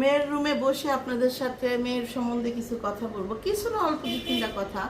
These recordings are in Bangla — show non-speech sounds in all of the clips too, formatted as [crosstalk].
মেয়ের রুমে বসে আপনাদের সাথে মেয়ের সম্বন্ধে কিছু কথা বলব। কিছু না, অল্প দু তিনটা কথা।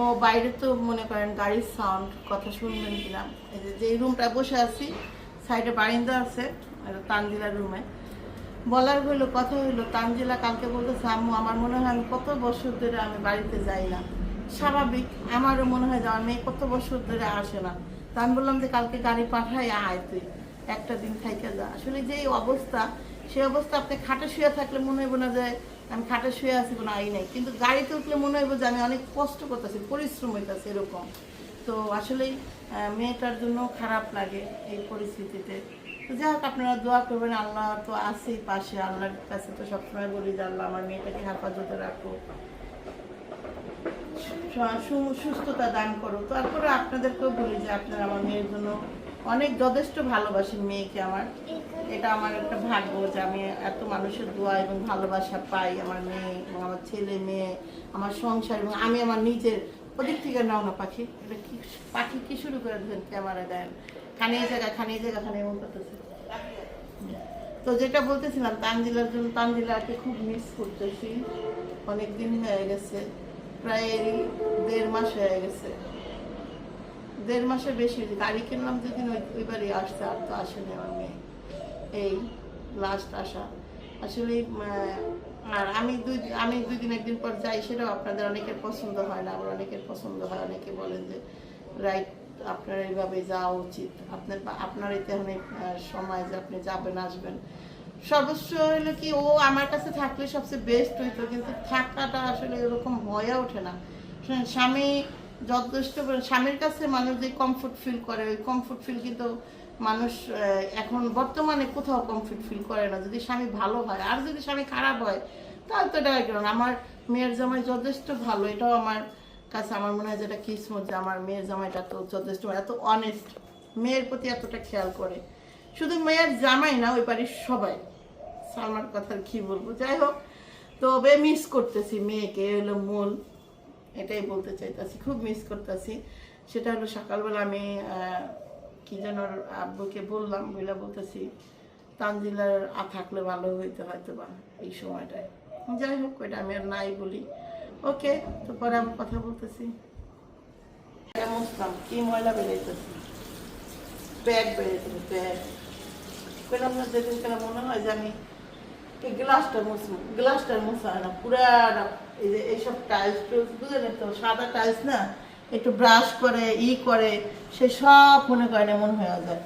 ও বাইরে তো মনে করেন গাড়ির সাউন্ড কথা শুনবেন কিনা। এই যে যে রুমটায় বসে আছি সাইডে বারিন্দা আছে তানজিলার রুমে। বলার হইল, কথা হইল, তানজিলা কালকে বলতেছে, আম্মু, আমার মনে হয় আমি কত বছর ধরে আমি বাড়িতে যাই না। স্বাভাবিক, আমারও মনে হয় যে আমার মেয়ে কত বছর ধরে আসে না। তা আমি বললাম যে, কালকে গাড়ি পাঠাই, আয় তুই, একটা দিন থাইকে যা। আসলে যে এই অবস্থা সেই অবস্থা, আপনি খাটে শুয়ে থাকলে মনে হইব না যে আমি খাটে শুয়ে আছি কোনো আই নাই। কিন্তু গাড়িতে উঠলে মনে হইব যে আমি অনেক কষ্ট করতেছি, পরিশ্রম হইতেছে এরকম। তো আসলেই মেয়েটার জন্য খারাপ লাগে এই পরিস্থিতিতে। যাই হোক, আপনারা দোয়া করবেন, আল্লাহ তো আছেই পাশে, আল্লাহর কাছে তো সবসময় বলি যে আল্লাহ আমার মেয়েটাকে হেফাজতে রাখো সু- সু- সুস্থতা দান করো তারপরে আপনাদেরকেও বলি যে আপনারা আমার মেয়ের জন্য অনেক যথেষ্ট ভালোবাসেন মেয়েকে আমার। এটা আমার একটা ভাগ্য যে আমি এত মানুষের দোয়া এবং ভালোবাসা পাই, আমার মেয়ে এবং আমার ছেলে মেয়ে, আমার সংসার এবং আমি আমার নিজের। ওদিক থেকে নাও না পাখি, এটা কি পাখি কি শুরু করে দেন ক্যামেরা দেন। খানি জায়গা খানি জায়গা খানে এমন করতেছে। তো যেটা বলতেছিলাম, তানজিলার জন্য তানজিলাকে খুব মিস করতেছি। অনেক দিন হয়ে গেছে, প্রায় দেড় মাস হয়ে গেছে। দেড় মাসের বেশি গাড়ি কিনলাম ওই ওইবারই আসছে, আর তো আসেনি আমার মেয়ে। এই লাস্ট আসা। আসলে আর আমি দুই আমি দুই দিন একদিন পর যাই, সেটাও আপনাদের অনেকের পছন্দ হয় না। আবার অনেকের পছন্দ হয়, অনেকে বলেন যে, রাইট, আপনার এইভাবে যাওয়া উচিত। আপনার আপনার এতে অনেক সময় যে আপনি যাবেন, আসবেন। সর্বস্ব হলো কি, ও আমার কাছে থাকলে সবচেয়ে বেস্ট হইতো, কিন্তু থাকাটা আসলে এরকম হয়ে ওঠে না। স্বামী যথেষ্ট স্বামীর কাছে মানুষ যে কমফোর্ট ফিল করে, ওই কমফোর্ট ফিল কিন্তু মানুষ এখন বর্তমানে কোথাও কমফোর্ট ফিল করে না। যদি স্বামী ভালো হয়, আর যদি স্বামী খারাপ হয়, তাহলে তো এটা কারণ আমার মেয়ের জামাই যথেষ্ট ভালো, এটাও আমার কাছে আমার মনে হয় যেটা কিসমত যে আমার মেয়ের জামাইটা তো যথেষ্ট এত অনেস্ট মেয়ের প্রতি এতটা খেয়াল করে। শুধু মেয়ের জামাই না, ওই বাড়ির সবাই। সালমার কথা কি বলব? যাই হোক, তবে মিস করতেছি মেয়েকে হলো মূল। এটাই বলতে চাইতেছি, খুব মিস করতেছি। সেটা হলো সকালবেলা আমি কি যেন আব্বুকে বললাম, বইলা বলতেছি, তানজিলার আ থাকলে ভালো হইতে হয়তো বা এই সময়টায়। যাই হোক, ওইটা আমি আর নাই বলি। ওকে, তো পরে আমি কথা বলতেছি। মুসলাম কি ময়লা বেড়াইতেছি? ব্যাগ বেড়াইতেছে ব্যাগ পেলাম না, যেদিন কেন মনে হয় যে আমি গ্লাসটা মুছবো। গ্লাসটার মুছা হয় না পুরাটা এই যে এইসব টাইলস বুঝলেন তো, সাদা টাইলস না একটু ব্রাশ করে, ই করে, সে সব মনে করেন এমন হয়ে যায়।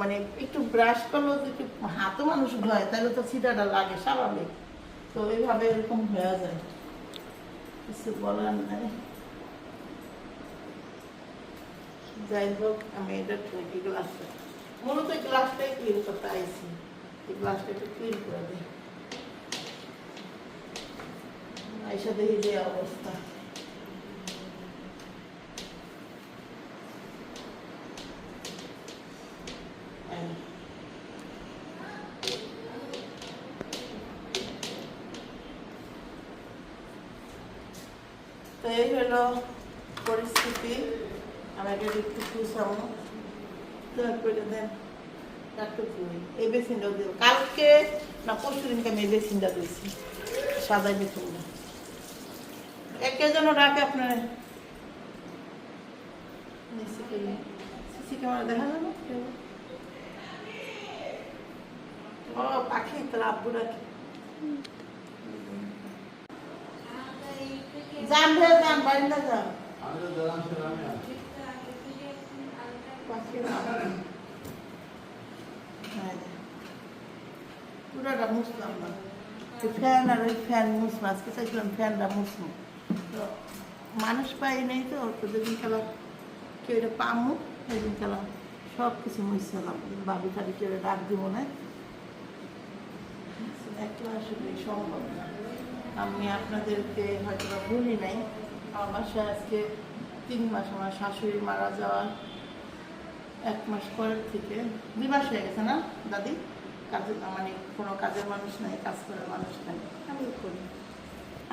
মানে একটু ব্রাশ করলেও একটু হাতও মানুষ ধোয়, তাহলে তো সিটাটা লাগে, স্বাভাবিক। তো এইভাবে এরকম হয়ে যায়। কিছু বলার নাই। যাই হোক, আমি এটা এই গ্লাসটা মূলত এই গ্লাসটাই ক্লিন করতে আইছি। এই গ্লাসটা একটু ক্লিন করে দিই। আইসা দেখি যে অবস্থা এই। তো এই হলো পরিস্থিতি। আমি এটা একটু খুশাবো তারপরে দেন এই বেসিনটাও দেবো কালকে না পরশু দিনকে আমি এই বেসিনটা দিয়েছি। সাদা বেসিনটা। একে যেন রাখে আপনার। সিসি ক্যামেরা দেখা যাবে? পাখি, তাহলে আব্বু রাখে যান ভেয়ে যান বাড়িতে যান পুরাটা মুসলাম না। এই ফ্যান আর ওই ফ্যান মুসলাম আজকে চাইছিলাম ফ্যানটা মুসলাম তো মানুষ পাই নেই তো তো যেদিন খেলা কেউ এটা পামু সেদিন খেলা সব কিছু মুছলাম বাবু তারি কেউ ডাক দিব না। একলা আসলে সম্ভব না। আমি আপনাদেরকে হয়তো বা বলি নাই। আমার বাসায় আজকে তিন মাস আমার শাশুড়ি মারা যাওয়ার এক মাস পরের থেকে দুই মাস হয়ে গেছে না দাদি? কাজে মানে কোনো কাজের মানুষ নাই কাজ করার মানুষ নাই। আমি করি।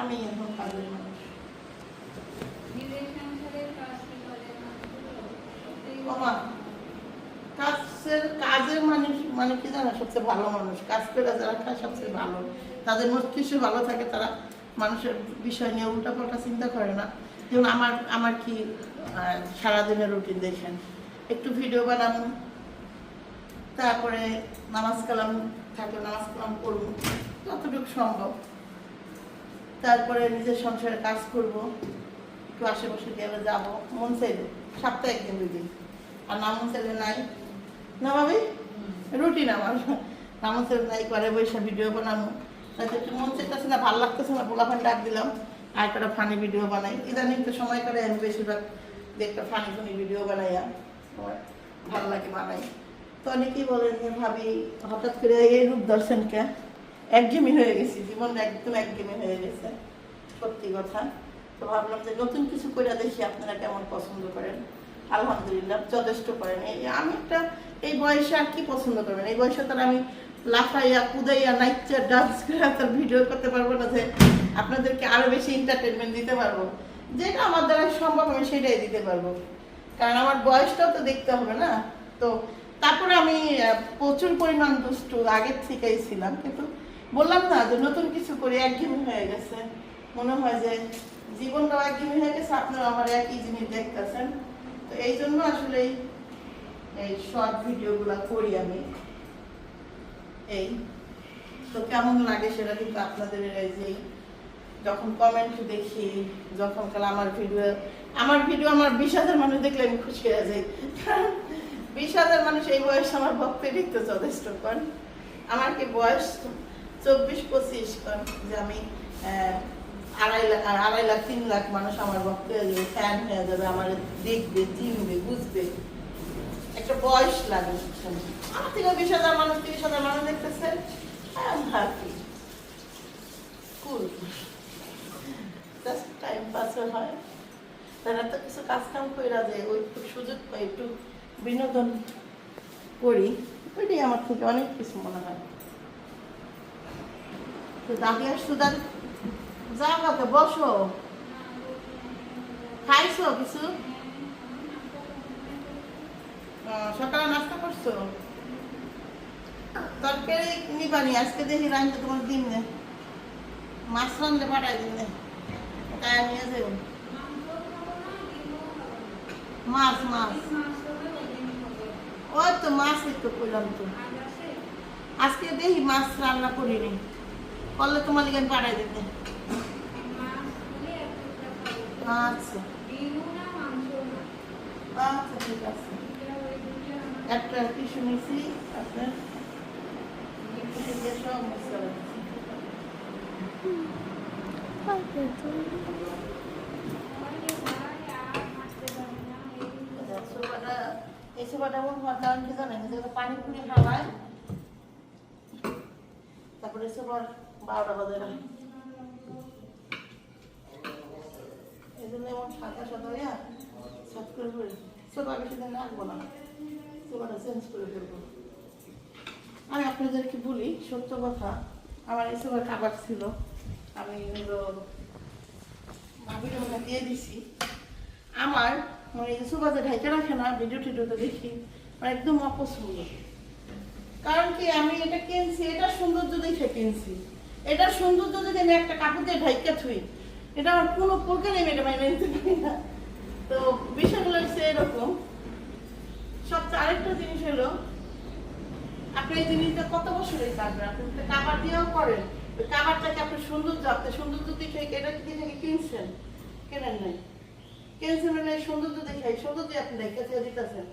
আমি এখন কাজের মানুষ। কাজের কাজের মানুষ মানে কি জানো সবচেয়ে ভালো মানুষ। কাজ করে যারা খায় সবচেয়ে ভালো। তাদের মস্তিষ্ক ভালো থাকে তারা মানুষের বিষয় নিয়ে উল্টাপাল্টা চিন্তা করে না। যেমন আমার আমার কি সারাদিনের রুটিন দেখেন। একটু ভিডিও বানাবো তারপরে নামাজ কালাম থাকলে নামাজ কালাম করব যতটুকু সম্ভব। তারপরে নিজের সংসারে কাজ করব একটু আশেপাশে গেলে যাব মন চাইলে সপ্তাহে একদিন দুই দিন। আর না মন চাইলে নাই। না ভাবি? রুটিন আমার। না মন চাইলে নাই করে বৈশা ভিডিও বানাবো। না না ডাক দিলাম ফানি ভিডিও বানাই। ইদানিং তো সময় করে আমি বেশিরভাগ ফানি ভিডিও বানাই। তো অনেকেই বলেন যে, ভাবি, হঠাৎ করে এই রূপ দর্শনকে হয়ে গেছি একদম একঘেমি হয়ে গেছে। সত্যি কথা। তো ভাবলাম যে, নতুন কিছু করে দেখি, আপনারা কেমন পছন্দ করেন? আলহামদুলিল্লাহ, যথেষ্ট করেন। এই আমি একটা, এই বয়সে আর কি পছন্দ করবেন? এই বয়সে তার আমি লাফাইয়া, কুদাইয়া, নাইচা ডান্স করে তার ভিডিও করতে পারব না যে আপনাদেরকে আরও বেশি এন্টারটেনমেন্ট দিতে পারব। যেটা আমার দ্বারা সম্ভব, আমি সেটাই দিতে পারব। কারণ আমার বয়সটাও তো দেখতে হবে না? তো তারপরে আমি প্রচুর পরিমাণ দুষ্টু, আগের থেকেই ছিলাম। কিন্তু বললাম না যে নতুন কিছু করে একঘেমি হয়ে গেছে। মনে হয় যে জীবনটাও একঘেমি হয়ে গেছে, আপনারা আমার একই জিনিস দেখতেছেন। তো এই জন্য আসলে এই- শর্ট ভিডিওগুলো করি আমি। এই। তো কেমন লাগে সেটা কিন্তু আপনাদের এই যে যখন কমেন্ট দেখি, যখন কাল আমার ভিডিও আমার ভিডিও আমার বিশ হাজার মানুষ দেখলে আমি খুশি হয়ে যাই। [laughs] বিশ হাজার মানুষ এই বয়স আমার ভক্তি দেখতে যথেষ্ট কর আমার কি বয়স? চব্বিশ পঁচিশ কর যে আমি আড়াই লাখ আড়াই লাখ, তিন লাখ মানুষ আমার ভক্ত হয়ে যাবে ফ্যান হয়ে যাবে, আমার দেখবে, চিনবে, বুঝবে। একটা বয়স লাগে আমার বিশ হাজার মানুষ, তিরিশ হাজার মানুষ দেখতেছে। সুযোগ একটু বিনোদন করি। ওইটাই আমার থেকে অনেক কিছু মনে হয়। তো বসো। খাইছো কিছু? সকালে নাস্তা করছ? তরকারি নিবানি, আজকে দেখি রাঁধতে তোমার দিন নে মাছ রাঁধলে পাঠাই দিন নে তাই নিয়ে যাব। মাছ মাছ। ওই তো মাছ একটু করলাম তো। আজকে দেখি মাছ রান্না করিনি। করলে তোমার আমি পাঠাই দিতে আচ্ছা। আচ্ছা ঠিক আছে। একটা আপনার সব কারণ কি জানেন? পানি পুনি হাওয়ায়। তারপরে সোফার বারোটা বাজে না। এই জন্য এমন সাদা সাদা সাত করে করে সোফা বেশি দিন রাখব না। চেঞ্জ করে ফেলব। আমি আপনাদেরকে বলি, সত্য কথা, আমার ছিল। আমি হলো মধ্যে দিয়ে দিছি। আমার মানে রাখে না ভিডিও টিডিওতে দেখি আমার একদম অপছন্দ। কারণ কি, আমি এটা কিনছি, এটা সৌন্দর্য দেখে কিনছি। এটা সৌন্দর্য যদি আমি একটা কাপড় দিয়ে ঢাইকা থুই, এটা আমার কোনো প্রকারে আমি এটা মেনে তো বিষয়গুলো হচ্ছে এরকম। সবচেয়ে আরেকটা জিনিস হলো, আপনি এই জিনিসটা কত বছরের থাকবেন আপনি কাবার দিয়েও করেন। ওই কাবারটাকে আপনি সৌন্দর্য আপনি সৌন্দর্য দেখে এটা থেকে কিনছেন? কেনেন নাই? কিনছেন মানে সৌন্দর্য দেখে সৌন্দর্য আপনি দেখে দিতেছেন।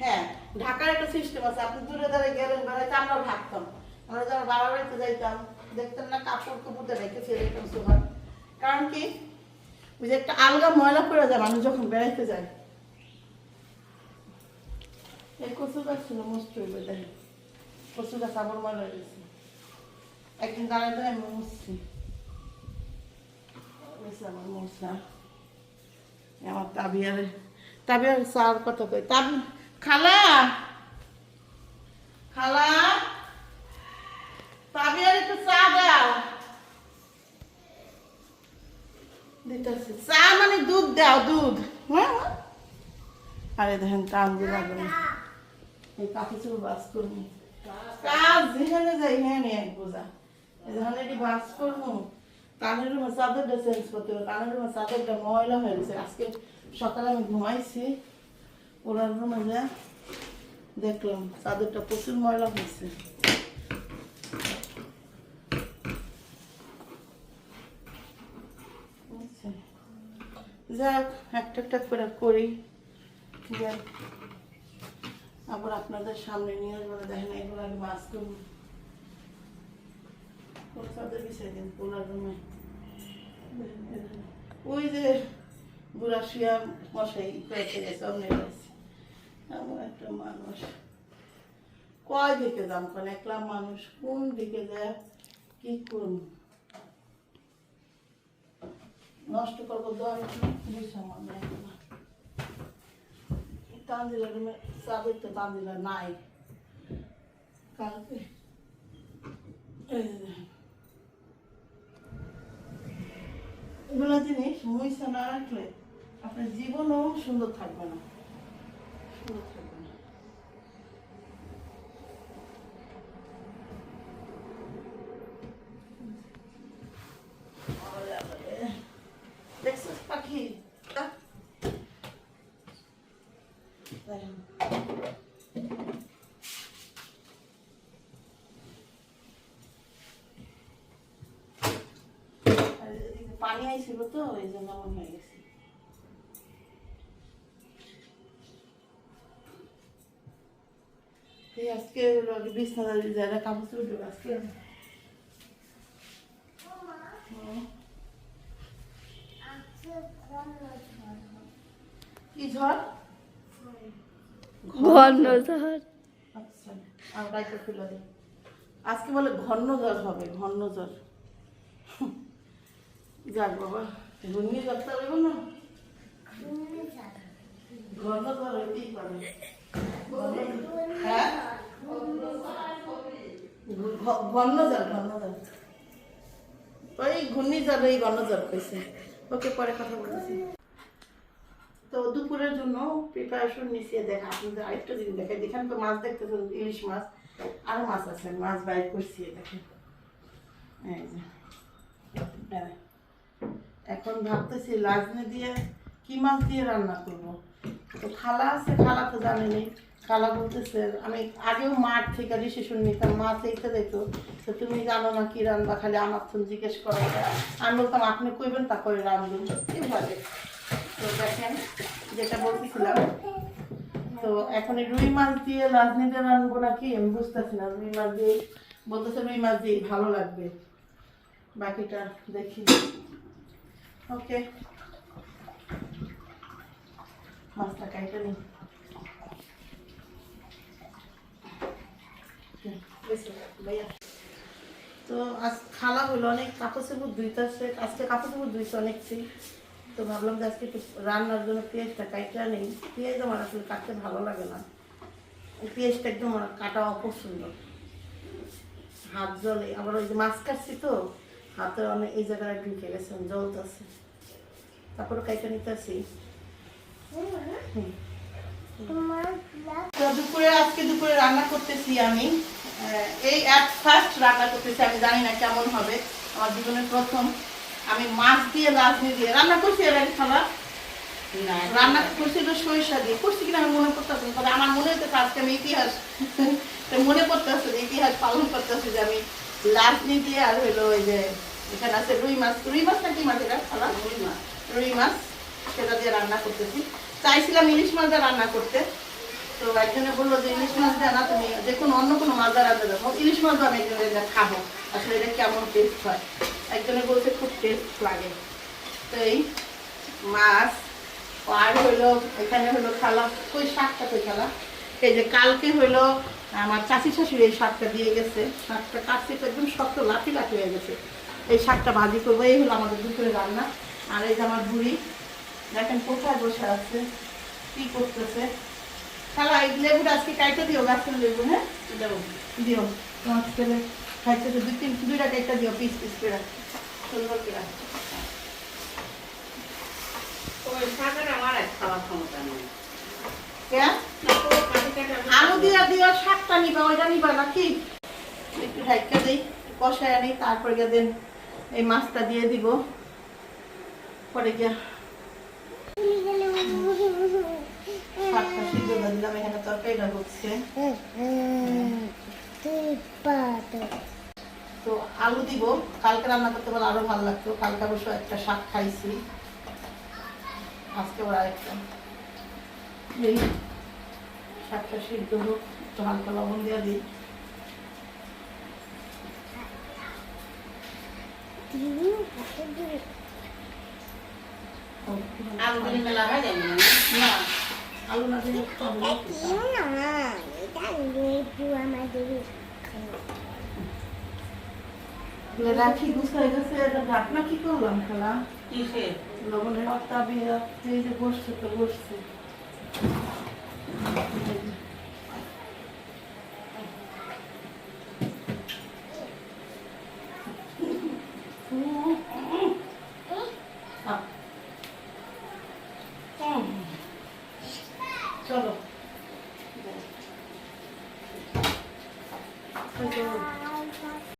হ্যাঁ ঢাকার একটা সিস্টেম আছে, আপনি দূরে দাঁড়িয়ে গেলেন বেড়াইতে আমরাও ঢাকতাম আমরা যখন বাবা বাড়িতে যাইতাম দেখতাম না কাপড় কুপুরতে রেখে ছেড়ে দিতাম সুপার কারণ কি? ওই যে একটা আলগা ময়লা পড়ে যায়, মানুষ যখন বেড়াইতে যায় এই কচু ছিল মস্ত দেখেন কচু গাছ একদিন দাঁড়ায় আমি বেশি আমার মশলা আমার তাবিয়ারে তাবিয়ার কথা কই তাবি খালা খালা চা দাও চা মানে দুধ দাও দুধ হ্যাঁ আরে দেখেন টান কাপড় চোপড় বাস করব। কাজ যেখানে যাই, এখানে এক বোঝা এখানে এটি বাস করব। কানের রুমে চাদরটা চেঞ্জ করতে হবে। কানের রুমে চাদরটা ময়লা হয়ে গেছে। আজকে সকালে আমি ঘুমাইছি। ওনার রুমে যা, দেখলাম চাদরটা প্রচুর ময়লা হয়েছে। আচ্ছা। যাক, একটা একটা করে করি। যাক। আবার আপনাদের সামনে নিয়ে আসব দেখেন এগুলো আমি বাস করব চাদর দিন পোলার রুমে? ওই যে বুড়া শুয়া মশাই কয়েছে গেছে এমন একটা মানুষ। কয় দিকে দাম কোন একলা মানুষ কোন দিকে যায়? কি করুন নষ্ট করব দশ বুঝলাম আমি একলা তানজিলা তো তানজিলা নাই কালকে। এগুলো জিনিস মুইসা রাখলে আপনার জীবনও সুন্দর থাকবে না। সুন্দর থাকবে না আরে আরে। দেখছিস পাখি আহ। এদিকে পানি আইছিল তো এই জন্য এমন হয়ে গেছে এই আজকে বিছনাদারি যারা কাপড় চোপড় আজকে। কি ঝড় ঘর্ণঝড় আচ্ছা আমার গাইতে খুলে দিই আজকে বলে ঘন হবে ঘন যাক বাবা, ঘুমিয়ে যাতে হবে না? ঘন জ্বর হইতেই পারে। হ্যাঁ? ঘ- ঘন জ্বর ঘন ওই ঘূর্ণি জ্বর এই ঘন কইছে। ওকে পরে কথা বলতেছি। তো দুপুরের জন্য প্রিপারেশন নিছিয়ে দেখ, আপনাদের আরেকটা জিনিস দেখাই। দেখেন তো মাছ দেখতেছেন, ইলিশ মাছ, আরও মাছ আছে, মাছ বাইর করছি দেখেন। এই যে। এখন ভাবতেছি লাজনে দিয়ে কি মাছ দিয়ে রান্না করব? তো খালা আছে, খালা তো জানেনি খালা বলতেছে, আমি আগেও মাঠ থেকে ডিসিশন নিতাম, মাছ এইটা দিত। তো তুমি জানো না কি রান্না, খালি আমার তো জিজ্ঞেস করা আমি বলতাম, আপনি কইবেন, তারপরে রান্ধুন এভাবে। তো দেখেন যেটা বলতেছিলাম তো এখন রুই মাছ দিয়ে রাজনীতি রানবো নাকি? আমি বুঝতেছি না, রুই মাছ দিয়ে, বলতেছে রুই মাছ দিয়ে ভালো লাগবে। বাকিটা দেখি। ওকে। মাছটা কাইটা নিই। তো আজ খালা হলো অনেক কাপড় চোপড় ধুইতেছে, আজকে কাপড় চোপড় ধুইছে অনেকটি তো ভাবলাম যে আজকে একটু রান্নার জন্য পেঁয়াজটা কাইটা নেই। পেঁয়াজ আমার আসলে কাটতে ভালো লাগে না। পেঁয়াজটা একদম আমার কাটা অপছন্দ। হাত জলে আবার ওই যে মাছ কাটছি তো, হাতে অনেক এই জায়গায় ঢুকে গেছে, জ্বলতেছে। তারপরে কাইটা নিতেছি দুপুরে, আজকে দুপুরে রান্না করতেছি আমি। এই এক ফার্স্ট রান্না করতেছি, আমি জানি না কেমন হবে। আমার জীবনের প্রথম। আমি মাছ দিয়ে রাজনি দিয়ে রান্না করছি এর আগে খাবার রান্না করছিল সরিষা দিয়ে। করছি কিনা আমি মনে করতেছি। তবে আমার মনে হচ্ছে আজকে আমি ইতিহাস মনে করতেছে যে ইতিহাস পালন করতেছে যে আমি লাজনি দিয়ে আর হইল ওই যে এখানে আছে রুই মাছ। রুই মাছ নাকি মাছ এটা খালা? রুই মাছ। রুই মাছ সেটা দিয়ে রান্না করতেছি। চাইছিলাম ইলিশ মাছ দিয়ে রান্না করতে। তো একজনে বলল যে ইলিশ মাছ দিয়ে না তুমি যে কোনো অন্য কোনো মাছ দিয়ে রান্না দেবো ইলিশ মাছ আমি একজনের এটা খাব। আসলে এটা কেমন টেস্ট হয়? একজনে বলছে খুব টেস্ট লাগে। তো এই মাছ আর হইল এখানে হলো খালা কই শাকটা কই খালা এই যে কালকে হইল আমার চাচি শাশুড়ি এই শাকটা দিয়ে গেছে। শাকটা কাটছে তো একদম শক্ত লাফি লাফি হয়ে গেছে। এই শাকটা ভাজি করব এই হলো আমাদের দুপুরে রান্না। আর এই যে আমার বুড়ি দেখেন কোথায় বসে আছে কি করতেছে? খালা এই লেবুটা আজকে কাইটে দিও গাছের লেবু হ্যাঁ? দিও তোমার ছেলে খাইতে তো দুই তিন দুইটা কাইটা দিও পিস পিস করে সুন্দর করে আলু দিয়া দিয়া শাকটা নিবা ওইটা নিবা নাকি? একটু ঢাইকা দিই কষায় আনি তারপরে গিয়ে দেন এই মাছটা দিয়ে দিব। পরে গিয়া শাকটা সিদ্ধ দিলাম এখানে তরকারিটা হচ্ছে। তো আলু দিব। কালকে রান্না করতে পারলে আরও ভালো লাগতো। কালকে অবশ্য একটা শাক খাইছি। আজকে ওরা একটা এই শাকটা সিদ্ধ হোক একটু হালকা লবণ দিয়ে দিই। আলু দিলে মেলা হয় যায় না আলু না দিলে রাখি গুছাই গেছে ঢাকনা কি করলাম খেলা? কিসে? লবণের আটা বিয়ে যে বসছে তো বসছে।